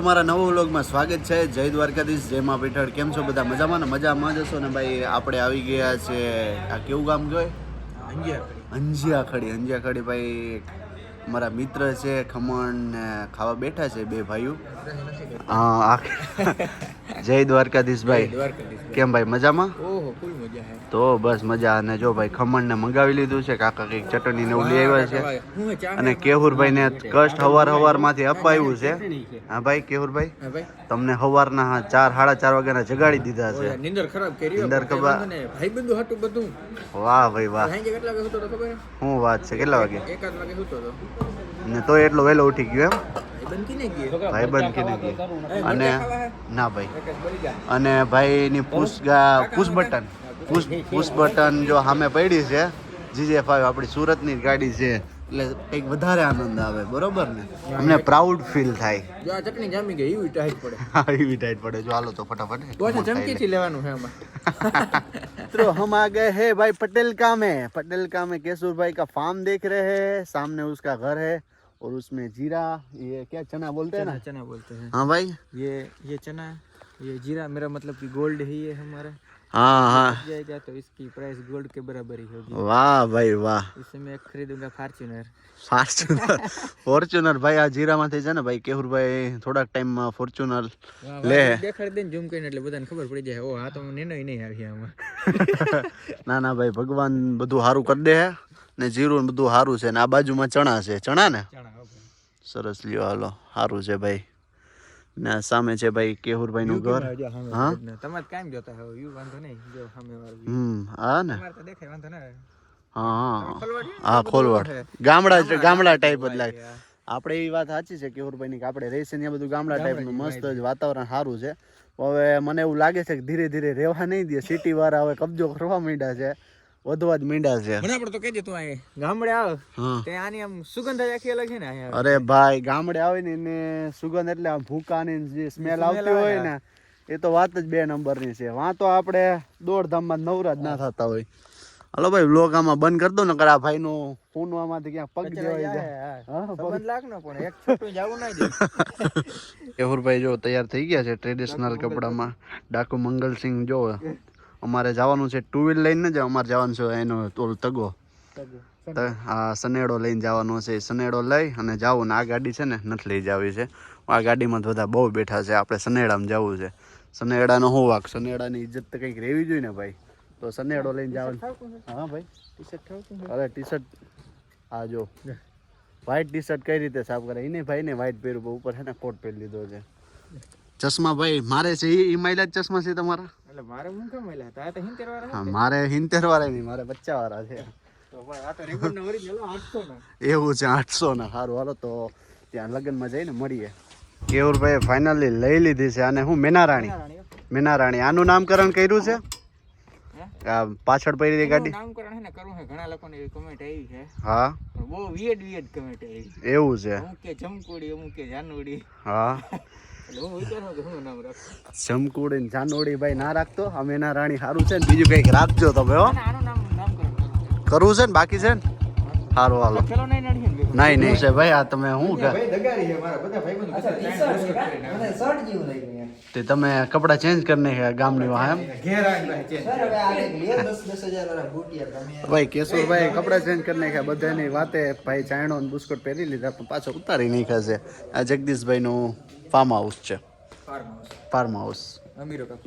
તમારા નવો વ્લોગમાં સ્વાગત છે. જય દ્વારકાધીશ. જય મા પીઠળ. કેમ છો બધા? મજામાં ને? મજામાં જ હશો ને ભાઈ? આપણે આવી ગયા છે. આ કેવું ગામ કહેવાય અંજિયા ખડી અંજિયા ખડી ભાઈ મારા મિત્ર છે ખમણ ને ખાવા બેઠા છે બે ભાઈઓ. હા જય દ્વારકાધીશ ભાઈ કેમ ભાઈ મજામાં? તો બસ મજા અને જો ભાઈ ખમણ ને મંગાવી લીધું છે કાકા કંઈક ચટણી ને એવું લઈ આવ્યા છે. અને કેહુરભાઈ ને કષ્ટ હવાર હવારમાંથી અપાયું છે. હા ભાઈ કેહુરભાઈ ભાઈ. તમને હવાર હા ચાર સાડા ચાર વાગ્યાના જગાડી દીધા છે. નિંદર ખરાબ કરી નીંદર ખબર- ભાઈ બંધુ હતું બધું. વાહ ભાઈ વાહ. કેટલા વાગે હે? શું વાત છે કેટલા વાગે? એકાદ વાગે ને તો એટલો વહેલો ઉઠી ગયો એમ? ભાઈબંધ કીધું કે અને ના ભાઈ. અને ભાઈની push push button. Push push button જો સામે પડી છે. જીજે ફાઈવ આપણી સુરતની ગાડી છે. એટલે કંઈક વધારે આનંદ આવે બરોબર ને? અમને પ્રાઉડ ફીલ થાય. જો આ ચટણી જામી ગઈ એવી ટાઈટ પડે. હા એવી ટાઈટ પડે. જો હાલો તો ફટાફટ. બોલે ચમકીથી લેવાનું છે આમાં. તો હમ આ ગયે હે ભાઈ પટેલ કા મે પટેલ કા મે કેશુર કા ફાર્મ દેખ રહે હે. સામને ઉસકા ઘર હે. और उसमें जीरा ये क्या चना बोलते हैं चना ना चना बोलते हैं हाँ भाई ये ये चना ये जीरा मेरा मतलब कि गोल्ड है ये हमारा हाँ हाँ जाएगा तो इसकी प्राइस गोल्ड के बराबर ही होगी वाह भाई वाह इससे मैं खरीदूंगा फार्च्यूनर ફોર્ચ્યુનર ફોર્ચ્યુનર ભાઈ આ જીરામાંથી છે ને ભાઈ કેહુરભાઈ થોડાક ટાઈમમાં ફોર્ચ્યુનર લે દેખાડી દે ને ઝૂમ કરીને એટલે બધાને ખબર પડી જાય ઓ આ તો નેનો નહીં આવી આમાં ના ના ભાઈ ભગવાન બધું સારું કરી દે ને જીરું ને બધું સારું છે ને આ બાજુમાં ચણા છે ચણા ને ચણા હો ભાઈ. સરસ લ્યો હાલો સારું છે ભાઈ ને સામે છે ભાઈ કેહુરભાઈ નું ઘર. હા? ને. કાયમ જોતા હો યુ વાંધો નહીં જો સામે વાળું હમ હા ને. તમારે તો દેખાય વાંધો ના હા ખોલવાડી ગામડા ગામડા ટાઈપ જ લાગે. આપણે એ વાત સાચી છે કેહુરભાઈ ની કે આપણે છીએ ત્યાં બધું ગામડા ટાઈપનું મસ્ત જ વાતાવરણ સારું છે. હવે મને એવું લાગે છે કે ધીરે ધીરે રહેવા નહીં દે. સિટી વાળા હવે કબજો કરવા માંડ્યા છે. વધવા જ મીંડા છે. મને પણ તો કહેજે તું અહીં. ગામડે આવ. તે આની આમ સુગંધ જ આખી અલગ છે ને અરે ભાઈ ગામડે આવે ને એને સુગંધ એટલે આમ ભૂકાની જે સ્મેલ આવતી હોય ને એ તો વાત જ બે નંબરની છે. વાં તો આપણે દોડધામમાં નવરા જ ના થતા હોય. હાલો ભાઈ બ્લોગ આમાં બંધ કરી દો ને કરા ભાઈ નું આમાંથી ક્યાંક પગ દેવાઈ જાય લાખ નો પણ એક છોટું જવું ના દે. કેહુરભાઈ જો તૈયાર થઈ ગયા છે ટ્રેડિશનલ કપડામાં. ડાકુ મંગલસિંહ જો. અમારે જવાનું છે ટુ વ્હીલ લઈને જ અમારે જવાનું છે એનો ઓલ તગો. આ સનેડો લઈને જવાનો છે. સનેડો લઈ અને જાવું ને આ ગાડી છે ને નથી લઈ જવી છે. આ ગાડીમાં બધા બહુ બેઠા છે. આપણે સનેડામાં જવું છે. સનેડાનો શું વાક? સનેડાની ઇજ્જત તો કંઈક રહેવી જોઈએ ને ભાઈ. તો સનેડો લઈને જવાનું. હા ભાઈ. ટી શર્ટ અરે ટી શર્ટ આ જો. વ્હાઈટ ટી શર્ટ કઈ રીતે સાફ કરે? એને ભાઈ ને વ્હાઈટ પહેર્યું ઉપર છે ને કોટ પહેરી લીધો છે. ચશ્મા ભાઈ મારે છે એ માઇલા ચશ્મા છે તમારા? એટલે મારે હું કેમ મળ્યા? હતા તો હિંતેર વાળા હા મારે હિંતેર વાળા નહીં મારે પચાસ વાળા છે. તો ભાઈ આ તો રેકોર્ડ ઓરિજિનલ 800 ના. એવું છે આઠસો ના. સારું હાલો તો ત્યાં લગ્નમાં જઈને મળીએ. કેવુરભાઈ ફાઇનલી લઈ લીધી છે અને હું મેનારાણી. મેનારાણી આનું નામકરણ કર્યું છે? આ પાછળ પડી ગાડી? નામકરણ છે ને કરવું છે. ઘણા લોકોને એવી કમેન્ટ આવી છે. હા. બહુ વિયડ વિયડ કમેન્ટ આવી એવું છે. અમુક કે જમકુડી અમુક કે જાનુડી હા. જમકુડી ને જાનોડી ભાઈ ના રાખતો આ મેનારાણી સારું છે ને બીજું કંઈક રાખજો તમે હો. કરવું છે ને બાકી છે ને? સારું હાલો. નહીં ને. નહીં છે ભાઈ આ તમે શું કે ભાઈ દગારી છે મારા બધા ભાઈબંધો ચાઇના તે તમે કપડા ચેન્જ કરી નાખ્યા ગામની વાહ એમ? ભાઈ કેશોરભાઈ કપડા ચેન્જ કરી નાખ્યા બધાની વાતે ભાઈ ચાયણો ને બુસ્કોટ પહેરી લીધા પણ પાછો ઉતારી નાખ્યા છે. આ જગદીશભાઈ નું ફાર્મ હાઉસ છે ફાર્મ હાઉસ અમીરો કા.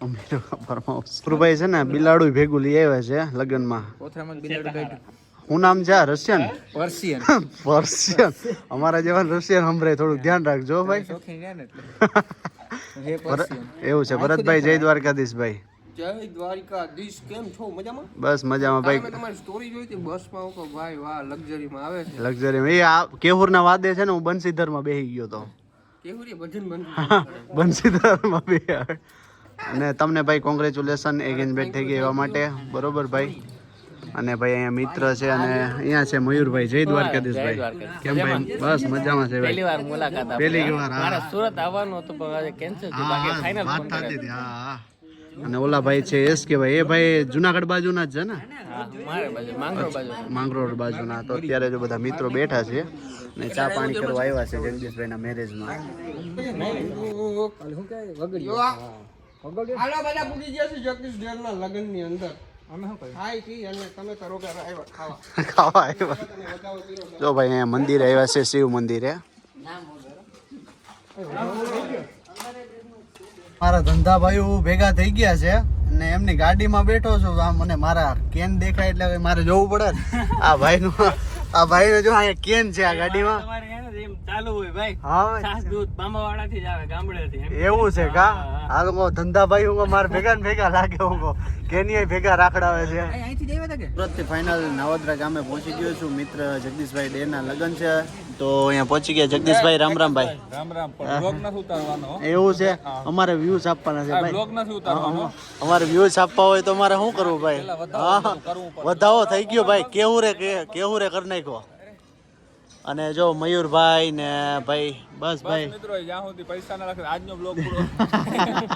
અમીરો ફાર્મ હાઉસ છે ને બિલાડુ ભેગું લઈ આવ્યા છે લગ્નમાં. કાઢ્યું. શું નામ છે? આ રશિયન? Persian. પર્શિયન. અમારા જેવા રશિયન સંભળાય થોડું ધ્યાન રાખજો ભાઈ. એવું છે. ભરતભાઈ જય દ્વારકાધીશ ભાઈ જય દ્વારિકાધીશ. કેમ છો? મજામાં? બસ મજામાં ભાઈ. તમારી સ્ટોરી જોઈ હતી બસમાં. હું ભાઈ વાહ લક્ઝરીમાં આવે છે. લક્ઝરી એ આ કેહુરના વાદે છે ને હું બંસીધરમાં બેસી ગયો તો. કેવું રે ભજન બંધ બંસીધરમાં બે અને તમને ભાઈ કોંગ્રેચ્યુલેશન એગેન્જમેન્ટ થઈ ગઈ એવા માટે. બરોબર ભાઈ? અને ભાઈ અહીંયા મિત્ર છે અને અહીંયા છે મયુરભાઈ જય દ્વારકાધીશ ભાઈ. કેમ ભાઈ? બસ મજામાં છે ભાઈ. વાર મુલાકાત પહેલી વાર સુરત આવવાનું હતું પણ આજે કેન્સલ થયું. બાકી ફાઇનલ વાત થતી હતી. હા હા. અને ઓલા ભાઈ છે એસ કે ભાઈ એ ભાઈ જુનાગઢ બાજુના જ છે ને? મારે બાજુ માંગરો માંગરોળ બાજુના. તો અત્યારે જો બધા મિત્રો બેઠા છે ને ચા પાણી કરવા આવ્યા છે જગદીશભાઈના મેરેજમાં હાલો બધા પૂરી ગયા છે જગદીશ ડેલ ના લગ્નની અંદર. અમે શું કર્યું? ખાઈ પી અને તમે તો રોગા આવ્યા ખાવા. ખાવા આવ્યા. જો ભાઈ અહીંયા મંદિરે આવ્યા છે શિવ મંદિરે. મારા ધંધા ભાઈઓ ભેગા થઈ ગયા છે અને એમની ગાડીમાં બેઠો છું આમ મને મારા કેન દેખાય એટલે હવે મારે જોવું પડે ને. આ ભાઈનું આ ભાઈનો જો અહીંયા કેન છે આ ગાડીમાં. ચાલુ હોય ભાઈ. હા. દૂધથી જ આવે. એવું છે કા? આ લોકો ધંધા ભાઈ હું મારે ભેગા ને ભેગા લાગે હું કેની ભેગા રાખડાવે છે? અહીંથી જઈ હતા કે સુરતથી ફાઇનલ નાવદરા ગામે પહોંચી ગયો છું. મિત્ર જગદીશભાઈ ડે ના લગ્ન છે. તો અહીંયા પહોંચી ગયા જગદીશભાઈ રામ રામ ભાઈ. રામ રામ પણ બ્લોગ નથી ઉતારવાનો એવું છે? અમારે વ્યૂઝ આપવાના છે ભાઈ. બ્લોગ નથી ઉતારવાનો અમારે વ્યૂઝ આપવા હોય તો અમારે શું કરવું ભાઈ? હા વધાવો થઈ ગયો ભાઈ. કેવું રે કે- કેવું રે કરી નાખ્યો? અને જો મયુરભાઈ ને ભાઈ બસ ભાઈ. મિત્રો જ્યાં સુધી પૈસા ના રાખે આજનો બ્લોગ પૂરો.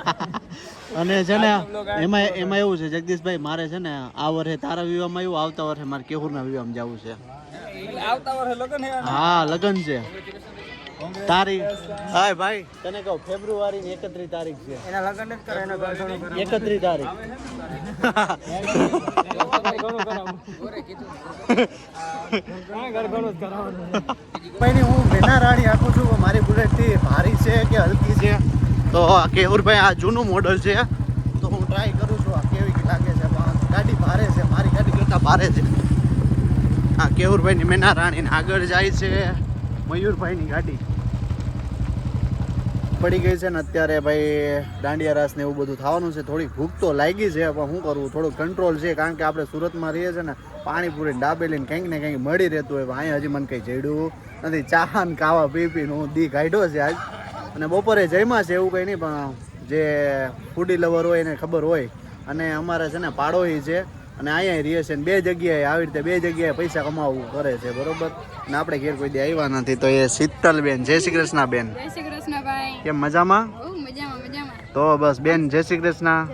અને છે ને એમાં એમાં એવું છે જગદીશભાઈ મારે છે ને આ વર્ષે તારા વિવાહમાં એવું આવતા વર્ષે મારે કેહુરના વિવાહમાં જવું છે. આવતા વર્ષે લગ્ન હા લગ્ન છે. તારીખ. હાય ભાઈ. તને કહું ફેબ્રુઆરી ની એકત્રીસ તારીખ છે. એના લગ્ન જ કરે એના ઘરસોનું એકત્રીસ તારીખ. ભાઈ હું બેના રાણી આપું છું મારી બુલેટથી ભારી છે કે હલકી છે? તો આ કેવુરભાઈ આ જૂનું મોડલ છે. તો હું ટ્રાય કરું છું આ કેવી લાગે છે? ગાડી ભારે છે મારી ગાડી કરતાં ભારે છે. આ કેવુરભાઈની મેના રાણીને આગળ જાય છે. મયુરભાઈની ગાડી. પડી ગઈ છે ને અત્યારે ભાઈ દાંડિયા રાસ ને એવું બધું થવાનું છે. થોડી ભૂખ તો લાગી છે, પણ શું કરવું થોડું કંટ્રોલ છે, કારણ કે આપણે સુરતમાં રહીએ છીએ ને પાણીપુરી ડાબેલીને કંઈક ને કંઈક મળી રહેતું હોય અહીંયા હજી મને કંઈ જડ્યું નથી. ચા ને કાવા પી પીને હું દી કાઢ્યો છે આજ. અને બપોરે જમ્યા છે એવું કંઈ નહીં, પણ જે ફૂડી લવર હોય એને ખબર હોય. અને અમારે છે ને પાડોહી છે અને અહીંયા રહીએ છે બે જગ્યાએ આવી રીતે બે જગ્યાએ પૈસા કમાવવું કરે છે બરોબર? અને આપણે ઘેર કોઈ દે આવ્યા નથી તો એ શીતલબેન જય શ્રી કૃષ્ણ બેન જય શ્રી કૃષ્ણ ભાઈ કેમ મજામાં? મજામાં મજામાં. તો બસ બેન જય શ્રી કૃષ્ણ.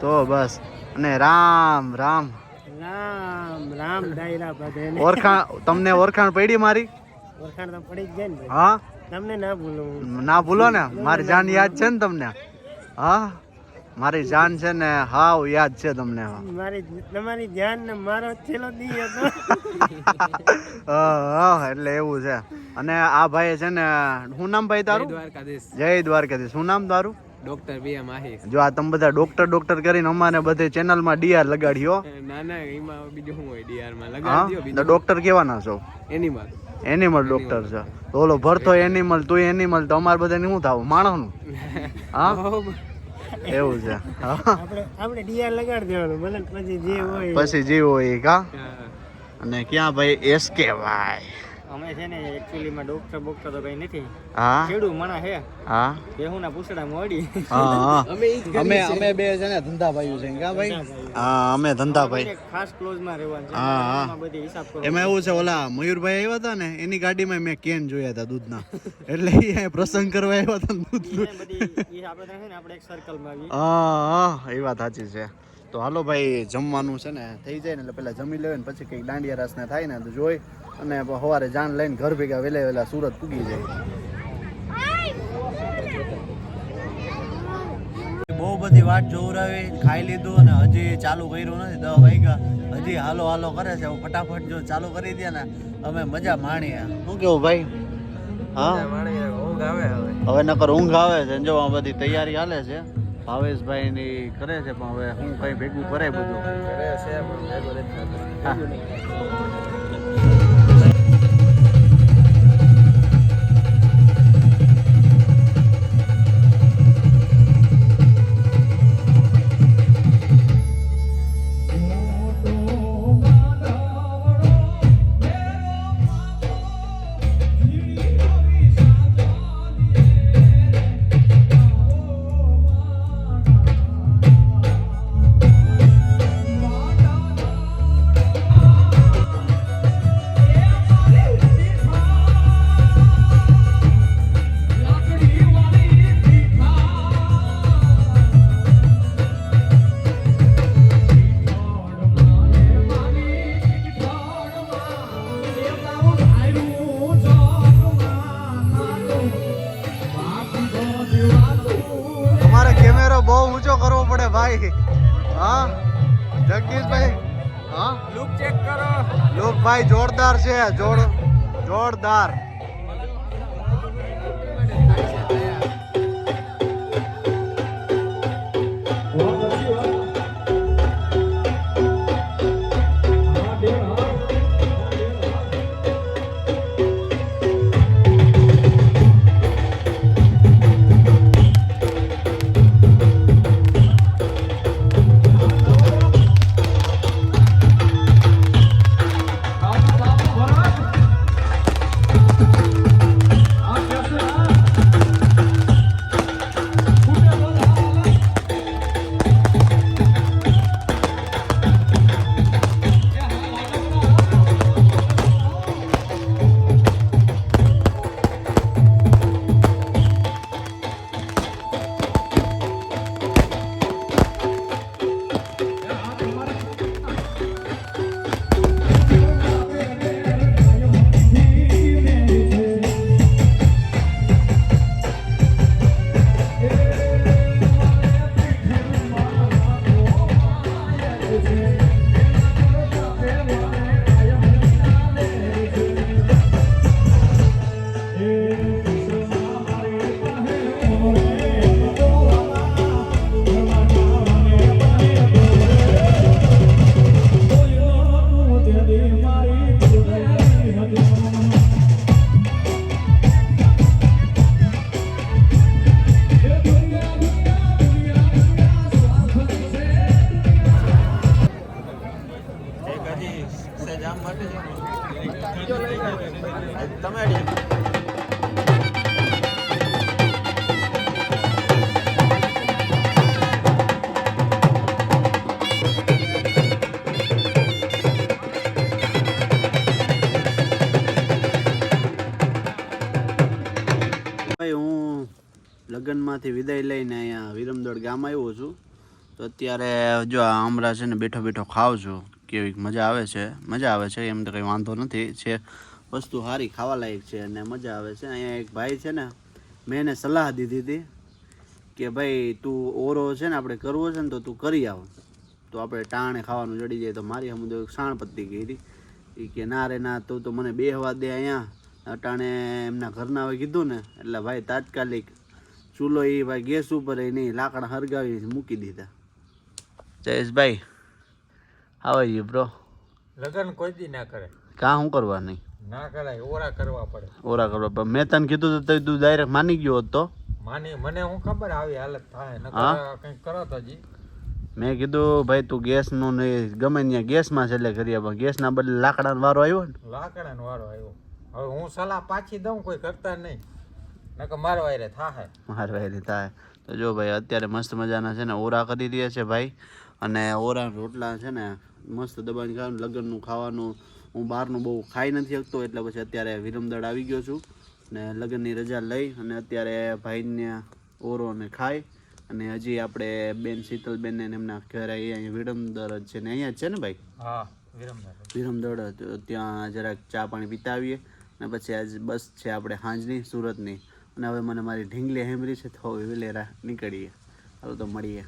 તો બસ અને રામ રામ. રામ રામ દાયરા બધે ઓળખાણ તમને ઓળખાણ પડી મારી? ઓળખાણ તો પડી જ જાય ને હા? તમને ના ભૂલું. ના ભૂલો ને? મારી જાન યાદ છે ને તમને? હા? મારી જાન છે ને હાવ યાદ છે તમને. મારી તમારી જાન ને મારો છેલ્લો દી હતો. એટલે એવું છે. અને આ ભાઈ છે ને શું નામ ભાઈ તારું? દ્વારકાધીશ. જય દ્વારકાધીશ. શું નામ તારું? ડોક્ટર બી એમ જો આ તમે બધા ડોક્ટર ડોક્ટર કરીને અમારે બધે ચેનલમાં ડીઆર લગાડ્યો. ના ના એમાં બીજું શું હોય ડીઆરમાં? હા? લગાડી તો ડોક્ટર કેવાના છો? એનિમલ. એનિમલ ડોક્ટર છે. ઓલો ભરતો એનિમલ તું એનિમલ તો અમારે બધાને શું થવું? માણસનું? હા? એવું છે. આપણે આપણે ડીઆર લગાડી દેવાનું ભલે પછી જે હોય પછી જે હોય કા? અને ક્યાં ભાઈ? એસકે ભાઈ અમે છે ને એકચ્યુઅલી માં ડોક્ટર બોક્ટર તો કઈ નથી. હા? ખેડૂ મણા હે હા? બેહું ના પૂછડા મોડી. હા અમે અમે અમે બે છે ને ધંધા ભાઈઓ છે કા ભાઈ? હા અમે ધંધા ભાઈ ખાસ ક્લોઝમાં રહેવાનું છે. હા, હા. એમાં બધી હિસાબ કરો. એમાં એવું છે ઓલા મયુરભાઈ આવ્યા હતા ને એની ગાડીમાં મેં કેન જોયા હતા દૂધના. એટલે એ પ્રસંગ કરવા આવ્યા હતા દૂધ એ બધી આપણે છે ને આપણે એક સર્કલમાં આવી હા હા એ વાત સાચી છે. તો હાલો ભાઈ જમવાનું છે ને થઈ જાય ને એટલે પેલા જમી લેવાય ને પછી કંઈક દાંડિયા રસ ને થાય ને તો જોઈ અને સવારે જાણ લઈને ઘર ભેગા વેલા વેલા સુરત પૂગી જાય. બહુ બધી વાત જોવરાવી ખાઈ લીધું અને હજી ચાલુ કર્યું નથી દસ વાગ્યા. હજી હાલો હાલો કરે છે હું ફટાફટ જો ચાલુ કરી દે ને અમે મજા માણીએ. શું કેવું ભાઈ? હા? ઊંઘ આવે હવે. હવે નકર ઊંઘ આવે છે જો આ બધી તૈયારી હાલે છે. ભાવેશભાઈ ની કરે છે પણ હવે હું કઈ ભેગું કરે બધું. કરે છે કરવો ભાઈ. હા? જગદીશભાઈ? હા? લુક ચેક કરો. લોકભાઈ જોરદાર છે. જોર જોરદાર. લગ્નમાંથી વિદાય લઈને અહીંયા વિરમદોડ ગામ આવ્યો છું. તો અત્યારે જો આ આમરા છે ને બેઠો બેઠો ખાવ છું. કેવી મજા આવે છે. મજા આવે છે, એમ તો કંઈ વાંધો નથી. છે, વસ્તુ સારી ખાવા લાયક છે અને મજા આવે છે. અહીંયા એક ભાઈ છે ને, મેં એને સલાહ દીધી હતી કે ભાઈ તું ઓરો છે ને આપણે કરવો છે ને તો તું કરી આવ. તો આપણે ટાણે ખાવાનું જડી જાય તો મારી હમ તો શાણ પત્તી કરી એ કે, ના રે, ના, તું તો મને બે હવા દે અહીંયા. અટાણે એમના ઘરના હવે કીધું ને, એટલે ભાઈ તાત્કાલિક ચૂલો એ ભાઈ ગેસ ઉપર એ નહીં લાકડા હરગાવી મૂકી દીધા. જયેશભાઈ આવે છે બ્રો લગન કોઈ દી ના કરે. કાં શું કરવા નહીં? ના કરાય ઓરા કરવા પડે. ઓરા કરવા પણ મેં તને કીધું તો તું ડાયરેક્ટ માની ગયો હોત તો. માની મને હું ખબર આવી હાલત થાય નકર કંઈક કરો તો જી મેં કીધું ભાઈ તું ગેસનું નહીં ગમે ત્યાં ગેસમાં છેલ્લે કરીએ પણ ગેસના બદલે લાકડાનો વારો આવ્યો ને. લાકડાનો વારો આવ્યો. હવે હું સલાહ પાછી દઉં કોઈ કરતા નહીં. નકર થાય તો જો ભાઈ અત્યારે મસ્ત મજાના છે ને ઓરા કરી રહ્યા છે ભાઈ. અને ઓરા રોટલા છે ને મસ્ત દબાણ ખાવાનું લગ્નનું ખાવાનું. હું બહારનું બહુ ખાઈ નથી શકતો એટલે પછી અત્યારે વિરમદળ આવી ગયો છું. ને લગ્નની રજા લઈ અને અત્યારે ભાઈને ઓરો ને ખાઈ. અને હજી આપણે બેન શીતલબેન ને એમના ઘરે અહીંયા વિરમદળ જ છે ને અહીંયા જ છે ને ભાઈ? હા વિરમદળ. ત્યાં જરાક ચા પાણી પીતા આવીએ. અને પછી આજ બસ છે આપણે સાંજની સુરતની. અને હવે મને મારી ઢીંગલી હેમરી છે તો વેલેરા નીકળીએ. હાલો તો મળીએ.